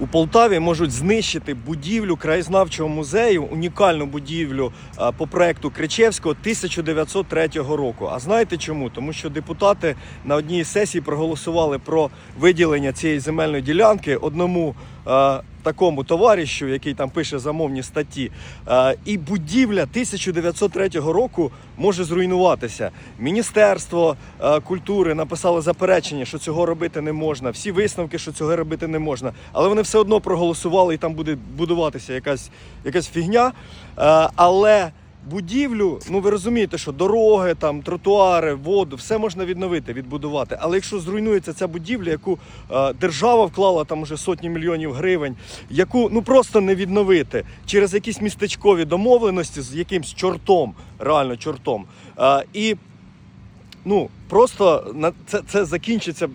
у Полтаві можуть знищити будівлю краєзнавчого музею, унікальну будівлю е, по проекту Кричевського 1903 року. А знаєте чому? Тому що депутати на одній сесії проголосували про виділення цієї земельної ділянки одному такому товаришу, який там пише замовні статті. Е, і будівля 1903 року може зруйнуватися. Міністерство е, культури написало заперечення, що цього робити не можна. Всі висновки, що цього робити не можна. Але вони все одно проголосували, і там буде будуватися якась, якась фігня. Е, але будівлю, ну ви розумієте, що дороги, там, тротуари, воду, все можна відновити, відбудувати. Але якщо зруйнується ця будівля, яку е, держава вклала там уже сотні мільйонів гривень, яку ну просто не відновити через якісь містечкові домовленості з якимсь чортом, реально чортом. Е, і ну просто на це, це закінчиться.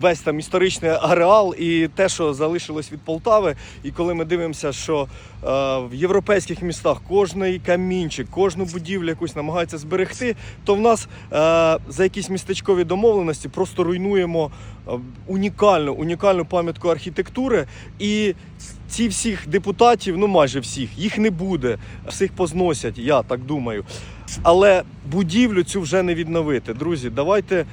Весь там історичний ареал і те, що залишилось від Полтави. І коли ми дивимося, що е, в європейських містах кожний камінчик, кожну будівлю якусь намагаються зберегти, то в нас е, за якісь містечкові домовленості просто руйнуємо е, унікальну, унікальну пам'ятку архітектури. І ці всіх депутатів, ну майже всіх, їх не буде. Всіх позносять, я так думаю. Але будівлю цю вже не відновити. Друзі, давайте е,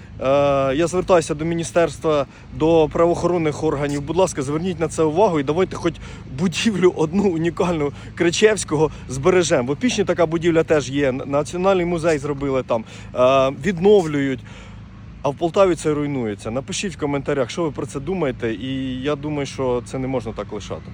я звертаюся до міністерства, до правоохоронних органів. Будь ласка, зверніть на це увагу і давайте хоч будівлю одну унікальну Кричевського збережемо. В Опішні така будівля теж є. Національний музей зробили там, е, відновлюють. А в Полтаві це руйнується. Напишіть в коментарях, що ви про це думаєте, і я думаю, що це не можна так лишати.